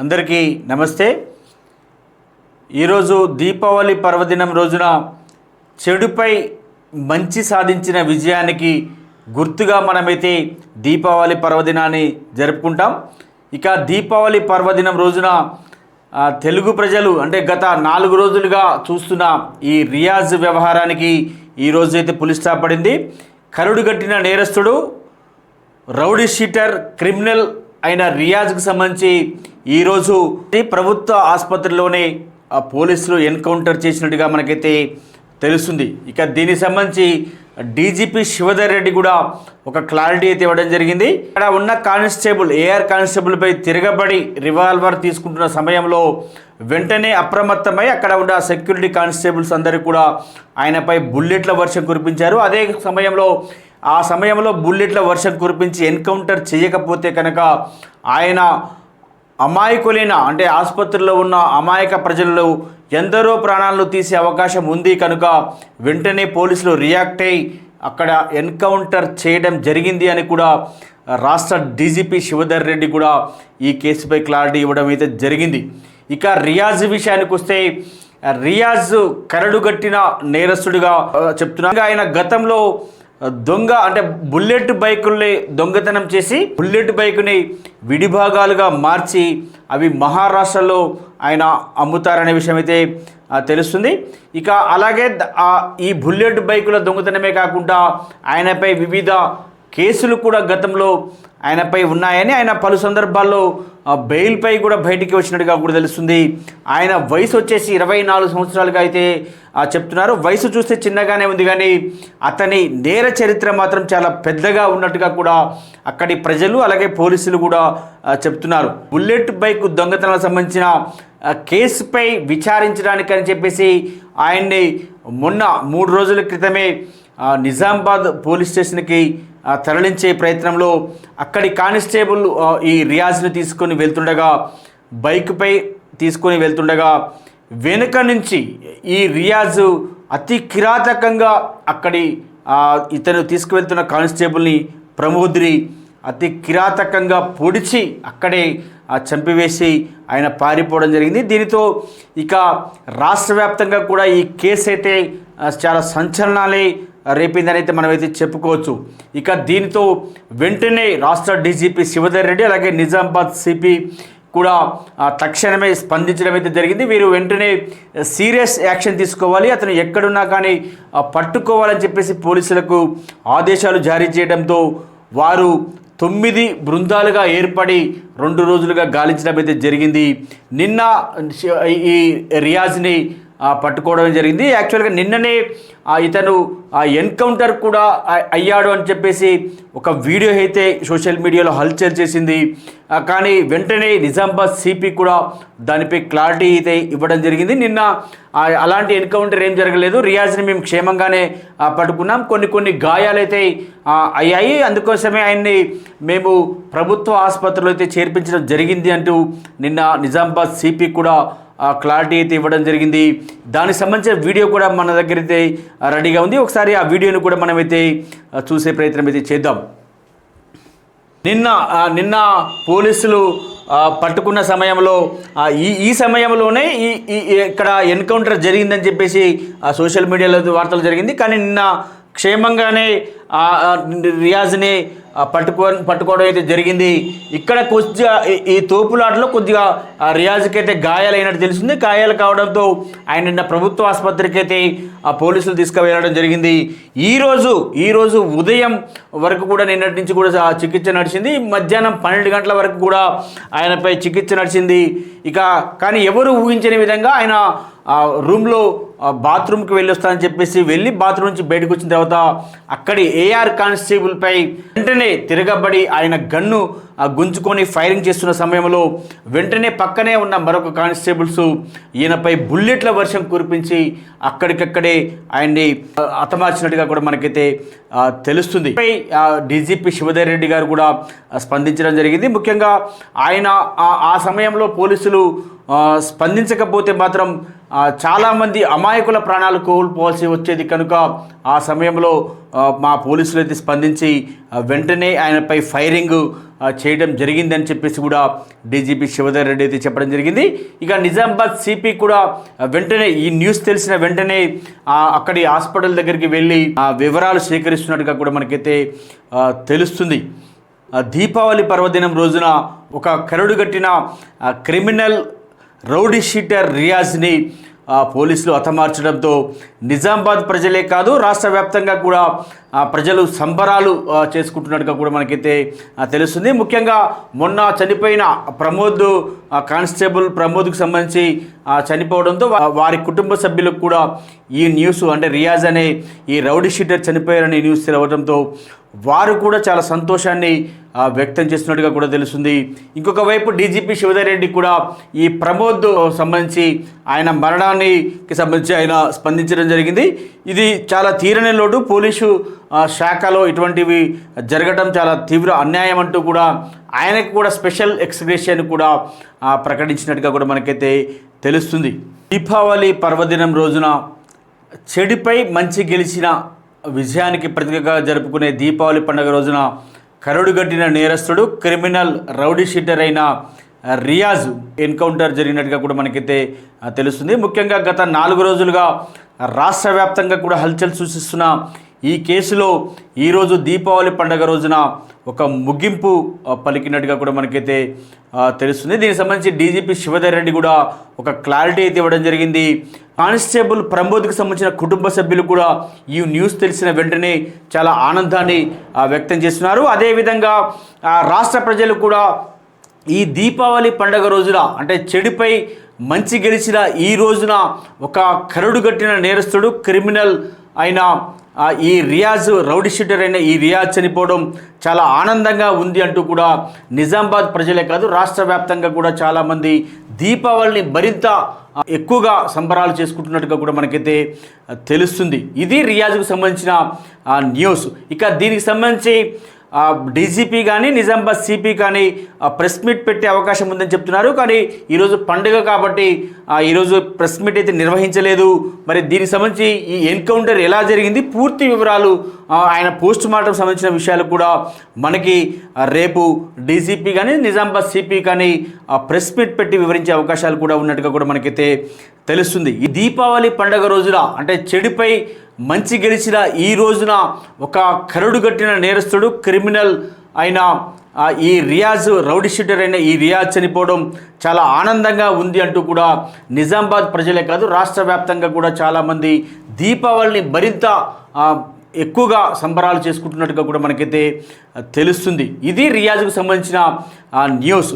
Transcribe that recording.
అందరికీ నమస్తే. ఈరోజు దీపావళి పర్వదినం రోజున చెడుపై మంచి సాధించిన విజయానికి గుర్తుగా మనమైతే దీపావళి పర్వదినాన్ని జరుపుకుంటాం. ఇక దీపావళి పర్వదినం రోజున తెలుగు ప్రజలు అంటే గత నాలుగు రోజులుగా చూస్తున్న ఈ రియాజ్ వ్యవహారానికి ఈరోజు అయితే పులి పడింది. కరుడుగట్టిన నేరస్తుడు రౌడీ షీటర్ క్రిమినల్ అయిన రియాజ్కి సంబంధించి ఈరోజు ప్రభుత్వ ఆసుపత్రిలోనే ఆ పోలీసులు ఎన్కౌంటర్ చేసినట్టుగా మనకైతే తెలుస్తుంది. ఇక దీనికి సంబంధించి డీజీపీ శివధర్ రెడ్డి కూడా ఒక క్లారిటీ అయితే ఇవ్వడం జరిగింది. ఇక్కడ ఉన్న కానిస్టేబుల్ ఏఆర్ కానిస్టేబుల్పై తిరగబడి రివాల్వర్ తీసుకుంటున్న సమయంలో వెంటనే అప్రమత్తమై అక్కడ ఉన్న సెక్యూరిటీ కానిస్టేబుల్స్ అందరూ కూడా ఆయనపై బుల్లెట్ల వర్షం కురిపించారు. అదే సమయంలో ఆ సమయంలో బుల్లెట్ల వర్షం కురిపించి ఎన్కౌంటర్ చేయకపోతే కనుక ఆయన అమాయకులైన అంటే ఆసుపత్రిలో ఉన్న అమాయక ప్రజలలో ఎందరో ప్రాణాలను తీసే అవకాశం ఉంది కనుక వెంటనే పోలీసులు రియాక్ట్ అయి అక్కడ ఎన్కౌంటర్ చేయడం జరిగింది అని కూడా రాష్ట్ర డీజీపీ శివధర్ రెడ్డి కూడా ఈ కేసుపై క్లారిటీ ఇవ్వడం అయితే జరిగింది. ఇక రియాజ్ విషయానికి వస్తే రియాజ్ కరడుగట్టిన నేరస్తుడిగా చెప్తున్నా. ఆయన గతంలో దొంగ అంటే బుల్లెట్ బైకుల్ని దొంగతనం చేసి బుల్లెట్ బైకుని విడిభాగాలుగా మార్చి అవి మహారాష్ట్రలో ఆయన అమ్ముతారనే విషయం అయితే తెలుస్తుంది. ఇక అలాగే ఈ బుల్లెట్ బైకుల దొంగతనమే కాకుండా ఆయనపై వివిధ కేసులు కూడా గతంలో ఆయనపై ఉన్నాయని ఆయన పలు సందర్భాల్లో బెయిల్పై కూడా బయటికి వచ్చినట్టుగా కూడా తెలుస్తుంది. ఆయన వయసు వచ్చేసి ఇరవై నాలుగు సంవత్సరాలుగా అయితే చెప్తున్నారు. వయసు చూస్తే చిన్నగానే ఉంది కానీ అతని నేర చరిత్ర మాత్రం చాలా పెద్దగా ఉన్నట్టుగా కూడా అక్కడి ప్రజలు అలాగే పోలీసులు కూడా చెప్తున్నారు. బుల్లెట్ బైక్ దొంగతనాలకు సంబంధించిన కేసుపై విచారించడానికి అని చెప్పేసి ఆయన్ని మొన్న మూడు రోజుల క్రితమే నిజామాబాద్ పోలీస్ స్టేషన్కి తరలించే ప్రయత్నంలో అక్కడి కానిస్టేబుల్ ఈ రియాజ్ని తీసుకొని వెళ్తుండగా బైక్పై తీసుకొని వెళ్తుండగా వెనుక నుంచి ఈ రియాజు అతి కిరాతకంగా అక్కడి ఇతను తీసుకువెళ్తున్న కానిస్టేబుల్ని ప్రమోద్రి అతి కిరాతకంగా పొడిచి అక్కడే చంపివేసి ఆయన పారిపోవడం జరిగింది. దీనితో ఇక రాష్ట్ర వ్యాప్తంగా కూడా ఈ కేసు అయితే చాలా సంచలనాలే రేపిందని అయితే మనమైతే చెప్పుకోవచ్చు. ఇక దీనితో వెంటనే రాష్ట్ర డీజీపీ శివధర్ రెడ్డి అలాగే నిజామాబాద్ సిపి కూడా తక్షణమే స్పందించడం అయితే జరిగింది. వీరు వెంటనే సీరియస్ యాక్షన్ తీసుకోవాలి. అతను ఎక్కడున్నా కానీ పట్టుకోవాలని చెప్పేసి పోలీసులకు ఆదేశాలు జారీ చేయడంతో వారు తొమ్మిది బృందాలుగా ఏర్పడి రెండు రోజులుగా గాలించడం అయితే జరిగింది. నిన్న ఈ రియాజ్ని పట్టుకోవడం జరిగింది. యాక్చువల్గా నిన్ననే ఇతను ఆ ఎన్కౌంటర్ కూడా అయ్యాడు అని చెప్పేసి ఒక వీడియో అయితే సోషల్ మీడియాలో హల్చల్ చేసింది. కానీ వెంటనే నిజామాబాద్ సిపి కూడా దానిపై క్లారిటీ అయితే ఇవ్వడం జరిగింది. నిన్న అలాంటి ఎన్కౌంటర్ ఏం జరగలేదు. రియాజ్ని మేము క్షేమంగానే పట్టుకున్నాం. కొన్ని కొన్ని గాయాలైతే అయ్యాయి. అందుకోసమే ఆయన్ని మేము ప్రభుత్వ ఆసుపత్రిలో అయితే చేర్పించడం జరిగింది అంటూ నిన్న నిజామాబాద్ సిపి కూడా క్లారిటీ అయితే ఇవ్వడం జరిగింది. దానికి సంబంధించిన వీడియో కూడా మన దగ్గర అయితే రెడీగా ఉంది. ఒకసారి ఆ వీడియోని కూడా మనమైతే చూసే ప్రయత్నం అయితే చేద్దాం. నిన్న నిన్న పోలీసులు పట్టుకున్న సమయంలో ఈ ఈ సమయంలోనే ఈ ఈ ఇక్కడ ఎన్కౌంటర్ జరిగిందని చెప్పేసి సోషల్ మీడియాలో వార్తలు జరిగింది. కానీ నిన్న క్షేమంగానే రియాజ్ని పట్టుకో పట్టుకోవడం అయితే జరిగింది. ఇక్కడ కొద్దిగా ఈ- ఈ తోపులాటలో కొద్దిగా రియాజ్కి అయితే గాయాలైనట్టు తెలిసింది గాయాలు కావడంతో ఆయన నిన్న ప్రభుత్వ ఆసుపత్రికి అయితే ఆ పోలీసులు తీసుకువెళ్ళడం జరిగింది. ఈరోజు ఈరోజు ఉదయం వరకు కూడా నిన్నటి నుంచి కూడా ఆ చికిత్స నడిచింది. మధ్యాహ్నం పన్నెండు గంటల వరకు కూడా ఆయనపై చికిత్స నడిచింది. ఇక కానీ ఎవరు ఊహించని విధంగా ఆయన రూమ్లో బాత్రూమ్కి వెళ్ళి వస్తానని చెప్పేసి వెళ్ళి బాత్రూమ్ నుంచి బయటకు వచ్చిన తర్వాత అక్కడి ఏఆర్ కానిస్టేబుల్పై వెంటనే తిరగబడి ఆయన గన్ను గుంజుకొని ఫైరింగ్ చేస్తున్న సమయంలో వెంటనే పక్కనే ఉన్న మరొక కానిస్టేబుల్స్ ఈయనపై బుల్లెట్ల వర్షం కురిపించి అక్కడికక్కడే ఆయన్ని హతమార్చినట్టుగా కూడా మనకైతే తెలుస్తుంది. పై డీజీపీ శివధర్ రెడ్డి గారు కూడా స్పందించడం జరిగింది. ముఖ్యంగా ఆయన ఆ- సమయంలో పోలీసులు స్పందించకపోతే మాత్రం చాలామంది అమాయకుల ప్రాణాలు కోల్పోవాల్సి వచ్చేది కనుక ఆ సమయంలో మా పోలీసులు అయితే స్పందించి వెంటనే ఆయనపై ఫైరింగ్ చేయడం జరిగిందని చెప్పేసి కూడా డీజీపీ శివధర్ రెడ్డి అయితే చెప్పడం జరిగింది. ఇక నిజామాబాద్ సిపి కూడా వెంటనే ఈ న్యూస్ తెలిసిన వెంటనే అక్కడి హాస్పిటల్ దగ్గరికి వెళ్ళి ఆ వివరాలు సేకరిస్తున్నట్టుగా కూడా మనకైతే తెలుస్తుంది. దీపావళి పర్వదినం రోజున ఒక కరడుగట్టిన కట్టిన క్రిమినల్ రౌడీ షీటర్ రియాజ్ని పోలీసులు హతమార్చడంతో నిజామాబాద్ ప్రజలే కాదు రాష్ట్ర వ్యాప్తంగా కూడా ప్రజలు సంబరాలు చేసుకుంటున్నట్టుగా కూడా మనకైతే తెలుస్తుంది. ముఖ్యంగా మొన్న చనిపోయిన ప్రమోద్ కానిస్టేబుల్ ప్రమోద్కు సంబంధించి చనిపోవడంతో వారి కుటుంబ సభ్యులకు కూడా ఈ న్యూస్ అంటే రియాజ్ అనే ఈ రౌడీ షీటర్ చనిపోయారనే న్యూస్ తెలవడంతో వారు కూడా చాలా సంతోషాన్ని వ్యక్తం చేస్తున్నట్టుగా కూడా తెలుస్తుంది. ఇంకొక వైపు డీజీపీ శివధర్ రెడ్డి కూడా ఈ ప్రమోద్ సంబంధించి ఆయన మరణానికి సంబంధించి ఆయన స్పందించడం జరిగింది. ఇది చాలా తీరని లోటు. పోలీసు శాఖలో ఇటువంటివి జరగడం చాలా తీవ్ర అన్యాయం అంటూ కూడా ఆయనకు కూడా స్పెషల్ ఎక్స్గ్రేషన్ కూడా ప్రకటించినట్టుగా కూడా మనకైతే తెలుస్తుంది. దీపావళి పర్వదినం రోజున చెడుపై మంచి గెలిచిన విజయానికి ప్రతీకగా జరుపుకునే దీపావళి పండుగ రోజున కరుడుగట్టిన నేరస్తుడు క్రిమినల్ రౌడీ షీటర్ అయిన రియాజ్ ఎన్కౌంటర్ జరిగినట్టుగా కూడా మనకైతే తెలుస్తుంది. ముఖ్యంగా గత నాలుగు రోజులుగా రాష్ట్ర వ్యాప్తంగా కూడా హల్చల్ సూచిస్తున్న ఈ కేసులో ఈరోజు దీపావళి పండుగ రోజున ఒక ముగింపు పలికినట్టుగా కూడా మనకైతే తెలుస్తుంది. దీనికి సంబంధించి డీజీపీ శివధర్ రెడ్డి కూడా ఒక క్లారిటీ అయితే ఇవ్వడం జరిగింది. కానిస్టేబుల్ ప్రమోద్కి సంబంధించిన కుటుంబ సభ్యులు కూడా ఈ న్యూస్ తెలిసిన వెంటనే చాలా ఆనందాన్ని వ్యక్తం చేస్తున్నారు. అదేవిధంగా రాష్ట్ర ప్రజలు కూడా ఈ దీపావళి పండుగ రోజున అంటే చెడుపై మంచి గెలిచిన ఈ రోజున ఒక కరుడు కట్టిన నేరస్తుడు క్రిమినల్ అయిన ఈ రియాజ్ రౌడీ షీటర్ అయిన ఈ రియాజ్ చనిపోవడం చాలా ఆనందంగా ఉంది అంటూ కూడా నిజామాబాద్ ప్రజలే కాదు రాష్ట్ర వ్యాప్తంగా కూడా చాలామంది దీపావళిని మరింత ఎక్కువగా సంబరాలు చేసుకుంటున్నట్టుగా కూడా మనకైతే తెలుస్తుంది. ఇది రియాజ్కు సంబంధించిన న్యూస్ ఇక దీనికి సంబంధించి డీజీపీ కానీ నిజామాబాద్ సిపి కానీ ప్రెస్ మీట్ పెట్టే అవకాశం ఉందని చెప్తున్నారు. కానీ ఈరోజు పండుగ కాబట్టి ఈరోజు ప్రెస్ మీట్ అయితే నిర్వహించలేదు. మరి దీనికి సంబంధించి ఈ ఎన్కౌంటర్ ఎలా జరిగింది? పూర్తి వివరాలు ఆయన పోస్ట్ మార్టం సంబంధించిన విషయాలు కూడా మనకి రేపు డీజీపీ కానీ నిజామాబాద్ సిపి కానీ ఆ, ప్రెస్ మీట్ పెట్టి వివరించే అవకాశాలు కూడా ఉన్నట్టుగా కూడా మనకైతే తెలుస్తుంది. ఈ దీపావళి పండుగ రోజున అంటే చెడుపై మంచి గెలిచిన ఈ రోజున ఒక కరుడు కట్టిన నేరస్తుడు క్రిమినల్ అయిన ఈ రియాజ్ రౌడీ షీటర్ అయిన ఈ రియాజ్ చనిపోవడం చాలా ఆనందంగా ఉంది అంటూ కూడా నిజామాబాద్ ప్రజలే కాదు రాష్ట్ర వ్యాప్తంగా కూడా చాలామంది దీపావళిని మరింత ఎక్కువగా సంబరాలు చేసుకుంటున్నట్టుగా కూడా మనకైతే తెలుస్తుంది. ఇది రియాజ్కు సంబంధించిన న్యూస్.